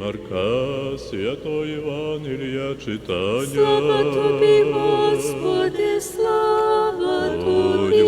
Марка, святого Євангелія читання. Слава тобі, Господи, слава Будьмо тобі.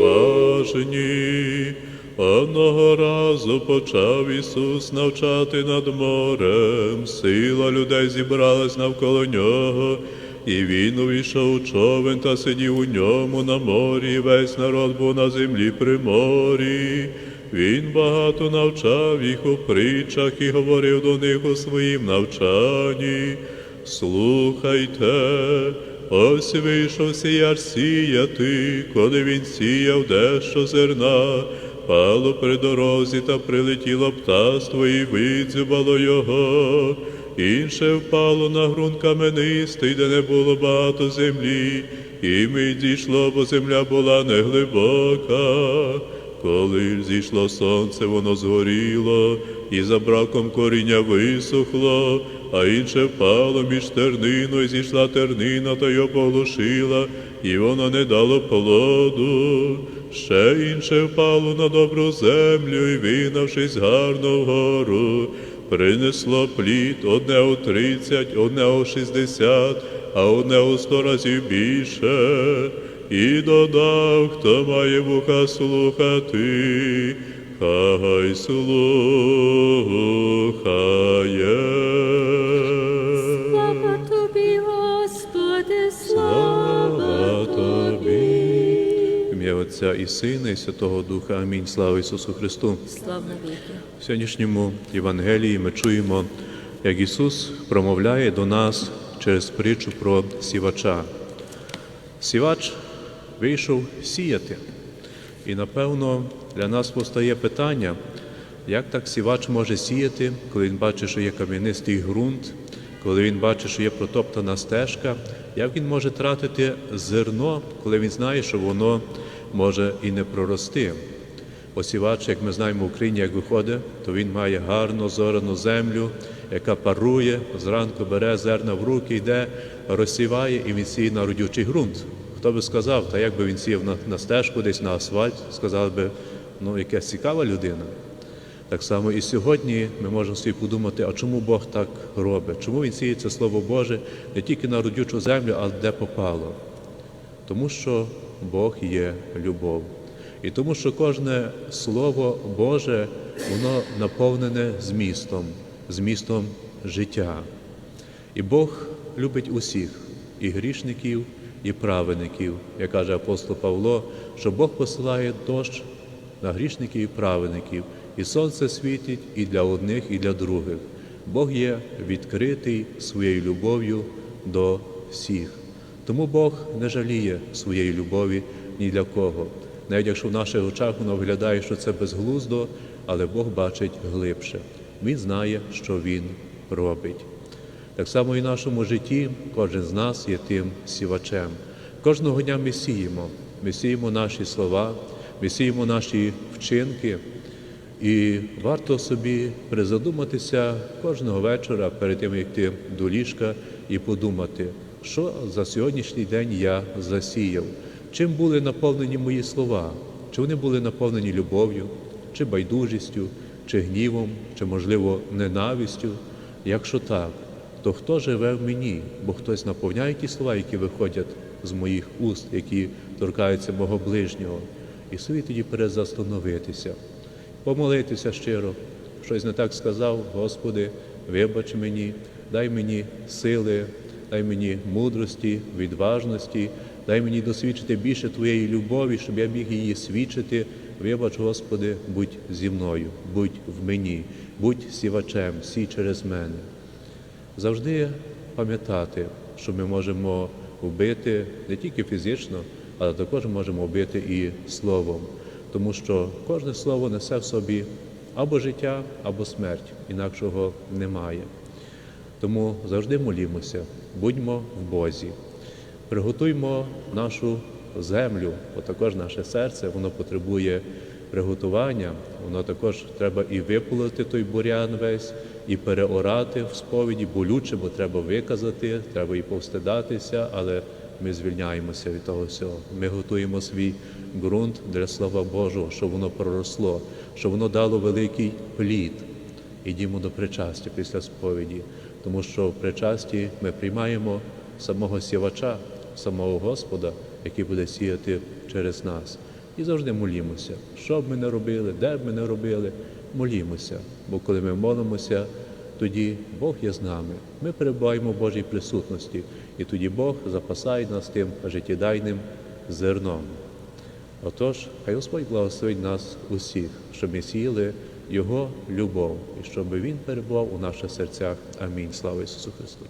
уважні. Одного разу почав Ісус навчати над морем. Сила людей зібралась навколо нього, і він увійшов у човен та сидів у ньому на морі. Весь народ був на землі при морі. Він багато навчав їх у притчах і говорив до них у своїм навчанні. Слухайте, ось вийшов сіяр сіяти, коли він сіяв дещо зерна, пало при дорозі та прилетіло птаство і видзюбало його. Інше впало на ґрунт каменистий, де не було багато землі, і мить зійшло, бо земля була неглибока. Коли зійшло сонце, воно згоріло, і за браком коріння висохло, а інше впало між терниною, зійшла тернина та його поглушила, і воно не дало плоду. Ще інше впало на добру землю, і винавшись гарно вгору, принесло плід одне у тридцять, одне у шістдесят, а одне у сто разів більше. І додав, хто має вуха слухати, хай слухає. Слава тобі, Господи, слава тобі. Ім'я Отця і Сина, і Святого Духа. Амінь. Слава Ісусу Христу. Слава навіки. В сьогоднішньому Євангелії ми чуємо, як Ісус промовляє до нас через притчу про сівача. Сівач вийшов сіяти. І напевно для нас постає питання, як так сівач може сіяти, коли він бачить, що є кам'янистий ґрунт, коли він бачить, що є протоптана стежка, як він може тратити зерно, коли він знає, що воно може і не прорости. Осівач, як ми знаємо в Україні, як виходить, то він має гарну зорану землю, яка парує, зранку бере зерна в руки, йде, розсіває і він сіє на родючий ґрунт. Хто би сказав, та як би він сіяв на, на стежку, десь на асфальт, сказав би, ну якась цікава людина. Так само і сьогодні ми можемо собі подумати, а чому Бог так робить? Чому Він сіє це Слово Боже не тільки на родючу землю, а де попало? Тому що Бог є любов. І тому, що кожне Слово Боже, воно наповнене змістом, змістом життя. І Бог любить усіх, і грішників, і праведників, як каже апостол Павло, що Бог посилає дощ на грішників і праведників, і сонце світить і для одних, і для других. Бог є відкритий своєю любов'ю до всіх. Тому Бог не жаліє своєї любові ні для кого. Навіть якщо в наших очах воно виглядає, що це безглуздо, але Бог бачить глибше. Він знає, що Він робить. Так само і в нашому житті кожен з нас є тим сівачем. Кожного дня ми сіємо. Ми сіємо наші слова, ми сіємо наші вчинки. І варто собі призадуматися кожного вечора перед тим, як ти до ліжка, і подумати, що за сьогоднішній день я засіяв, чим були наповнені мої слова, чи вони були наповнені любов'ю, чи байдужістю, чи гнівом, чи, можливо, ненавистю. Якщо так, то хто живе в мені? Бо хтось наповняє ті слова, які виходять з моїх уст, які торкаються мого ближнього, і собі тоді перезастановитися, помолитися щиро, щось не так сказав, Господи, вибач мені, дай мені сили, дай мені мудрості, відважності, дай мені досвідчити більше Твоєї любові, щоб я міг її свідчити. Вибач, Господи, будь зі мною, будь в мені, будь сівачем, сій через мене. Завжди пам'ятати, що ми можемо вбити не тільки фізично, але також можемо вбити і словом, тому що кожне слово несе в собі або життя, або смерть, інакшого немає. Тому завжди молімося, будьмо в Бозі, приготуймо нашу землю, бо також наше серце воно потребує приготування, воно також треба і виполити той бурян весь, і переорати в сповіді, болюче, бо треба виказати, треба і повстидатися, але ми звільняємося від того всього. Ми готуємо свій ґрунт для слава Божого, щоб воно проросло, щоб воно дало великий плід. ідімо до причастя після сповіді, тому що в причасті ми приймаємо самого сівача, самого Господа, який буде сіяти через нас. І завжди молімося, що б ми не робили, де б ми не робили, молімося. Бо коли ми молимося, тоді Бог є з нами. Ми перебуваємо в Божій присутності, і тоді Бог запасає нас тим життєдайним зерном. Отож, хай Господь благословить нас усіх, щоб ми сіяли Його любов і щоб Він перебував у наших серцях. Амінь. Слава Ісусу Христу!